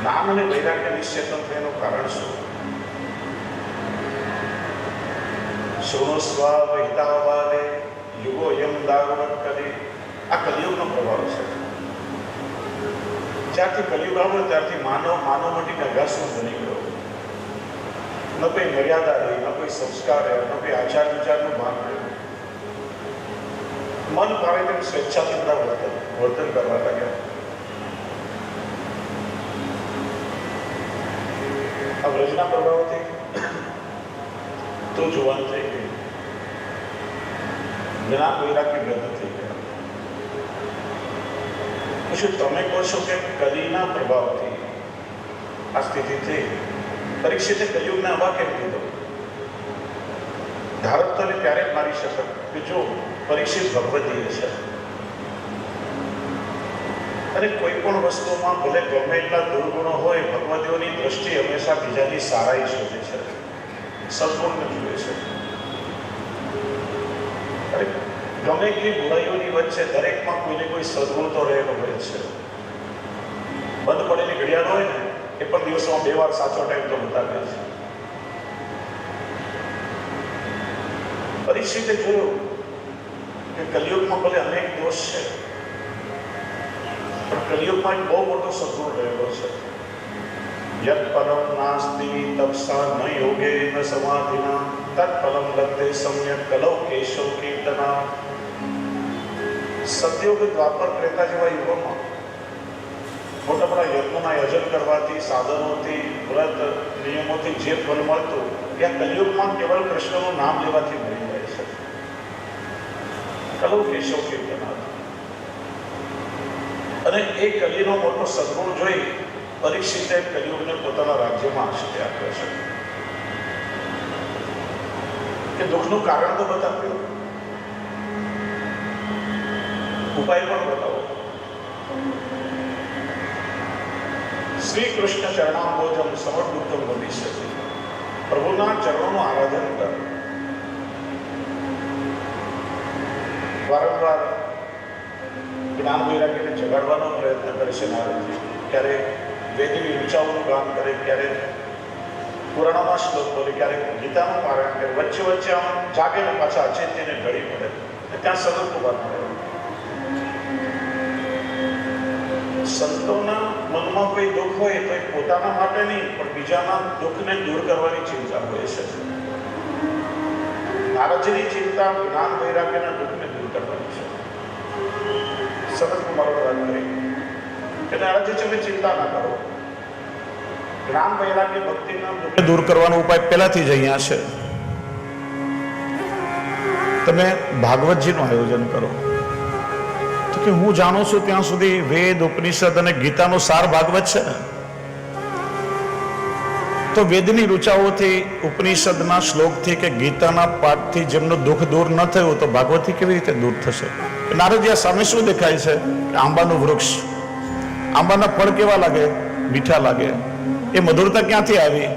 જ્ઞાન અને વૈરાગ્ય નિશ્ચેતન થયાનું કારણ શું? શૃણુસ્વ વૈતાવાદે યુગો યમ દારૂણ કરી. આ કલિયુગનો પ્રભાવ છે. જ્યારથી કલિયુગ આવ્યો, ત્યારથી માનવ માનવ મટીને અગાસમાં બની ગયો. ન કોઈ મર્યાદા રહી, ન કોઈ સંસ્કાર રહ્યો ન કોઈ આચાર વિચારનું ભાન રહ્યું મન ભાવે તેમ સ્વેચ્છાથી બધા વર્તન વર્તન કરવા લાગ્યા. આ વ્રજના પ્રભાવથી તો જુવાન થઈ ગઈ જ્ઞાન વૈરાગ્ય વૃદ્ધ થઈ ગયા. પછી તમે કહો છો કે કલીના પ્રભાવથી આ સ્થિતિ થઈ. પરીક્ષિતે કલયુગને આવા કેમ કીધો ધારક તને ત્યારે મારી શકે કે જો પરીક્ષિત ભગવદીય છે. અને કોઈ પણ વસ્તુમાં ભલે ગમે એટલા દુર્ગુણો હોય, ભગવતીઓની દ્રષ્ટિ હંમેશા બીજાની સારાઈ શોધે છે. સદગુણને જુએ છે. અરે, ગમે એટલી બુરાઈઓની વચ્ચે દરેકમાં કોઈને કોઈ સદગુણ તો રહેલો હોય છે. બંધ પડેલી ઘડિયાળ હોય ને, એ પણ દિવસમાં બે વાર સાચો ટાઈમ તો બતાવે છે પરીક્ષિતે જોયું કે કલિયુગમાં ભલે અનેક દોષ છે કલિયુગમાં બહુ મોટો સદગુણ રહેલો છે. યત પરમ નાસ્તિ તપસા ન યોગે ન સમાધિના, તત પરમ લબ્ધે સમ્યક કલૌ કેશવ કીર્તના. સતયુગ દ્વાપર ત્રેતા જેવા યુગોમાં મોટા મોટા યજ્ઞોના આયોજન કરવાથી, સાધનોથી, વ્રત નિયમોથી જે ફળ મળતું કલયુગમાં કલિયુગમાં કેવળ કૃષ્ણનું નામ લેવાથી મળી જાય છે. કલૌ કેશવ કીર્તના. અને એ કલીનો મોટો સદગુણ જોઈ પરીક્ષિતે કલિયુગને પોતાના રાજ્યમાં આશ્રય આપ્યો છે. કે દુઃખનું કારણ તો બતાવ્યું. ઉપાય પણ બતાવો. શ્રી કૃષ્ણ ચરણાંબોજમ બની ભવિષ્યતિ. પ્રભુના ચરણોનું આરાધન કર. વારંવાર જ્ઞાન વૈરાગ્યને જગાડવાનો પ્રયત્ન કરે છે નારદજી ક્યારેક વેદની ઊંચાઓનું ગાન કરે ક્યારેક પુરાણોમાં શ્લોક બોલે ક્યારેક ગીતાનું પારાયણ કરે. વચ્ચે વચ્ચે આમ જાગે પાછા અચેત્યને ઘડી પડે. અને ત્યાં સતત ઊભા મળે સંતોના મનમાં કોઈ દુઃખ હોય તો એ પોતાના માટે નહીં, પણ બીજાના દુઃખને દૂર કરવાની ચિંતા હોય છે. નારદજીની ચિંતા જ્ઞાન વૈરાગ્યના દુઃખને દૂર કરવાની છે. સનત કુમારો વાત કરી તમે ચિંતા ના કરો. જ્ઞાન વૈરાગ્ય ભક્તિના દૂર કરવાનો ઉપાય પહેલાથી જ અહીંયા છે. તમે ભાગવતજીનું આયોજન કરો. તો કે હું જાણું છું ત્યાં સુધી વેદ, ઉપનિષદ અને ગીતાનો સાર ભાગવત છે. તો વેદની રૂચાઓથી, ઉપનિષદના શ્લોકથી કે ગીતાના પાઠથી જેમનું દુઃખ દૂર ન થયું તો ભાગવતથી કેવી રીતે દૂર થશે? નારદજી, આ સામે શું દેખાય છે? આંબાનું વૃક્ષ. આંબાના ફળ કેવા લાગે? મીઠા લાગે. એ મધુરતા ક્યાંથી આવી?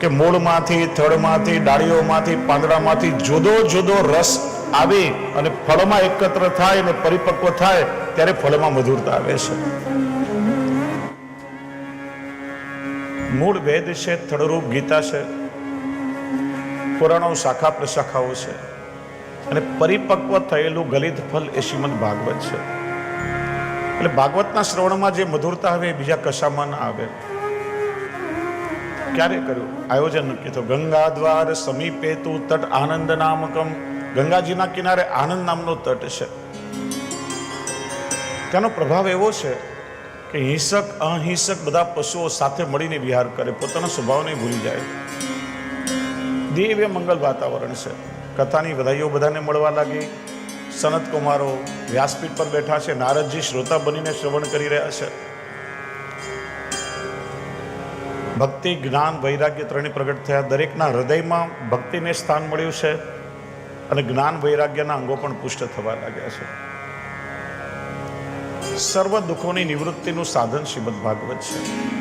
કે મૂળમાંથી થડમાંથી ડાળીઓમાંથી, પાંદડામાંથી જુદો જુદો રસ આવી અને ફળમાં એકત્ર થાય અને પરિપક્વ થાય ત્યારે ફળમાં મધુરતા આવે છે. મૂળ વેદ છે થડરૂપ ગીતા છે. પુરાણો શાખા પ્રશાખાઓ છે. અને પરિપક્વ થયેલું ગલિત ફલ એ શ્રીમદ ભાગવત છે. એટલે ભાગવતના શ્રવણમાં જે મધુરતા આવે, એ બીજા કશામાં ના આવે. ક્યારે કર્યું? આયોજન નક્કી થયું. ગંગા દ્વાર સમીપે તું તટ આનંદ નામકમ. ગંગાજીના કિનારે આનંદ નામનો તટ છે. તેનો પ્રભાવ એવો છે કે હિંસક, અહિંસક બધા પશુઓ સાથે મળીને વિહાર કરે. પોતાના સ્વભાવને ભૂલી જાય. દિવ્ય મંગલ વાતાવરણ છે. કથાની વધાઈઓ બધાને મળવા લાગી. સનત કુમારો વ્યાસપીઠ પર બેઠા છે. નારદજી શ્રોતા બનીને શ્રવણ કરી રહ્યા છે. ભક્તિ, જ્ઞાન, વૈરાગ્ય ત્રણેય પ્રગટ થયા. દરેકના હૃદયમાં ભક્તિને સ્થાન મળ્યું છે અને જ્ઞાન, વૈરાગ્યના અંગો પણ પુષ્ટ થવા લાગ્યા છે. સર્વ દુઃખોની નિવૃત્તિનું સાધન શ્રીમદ ભાગવત છે.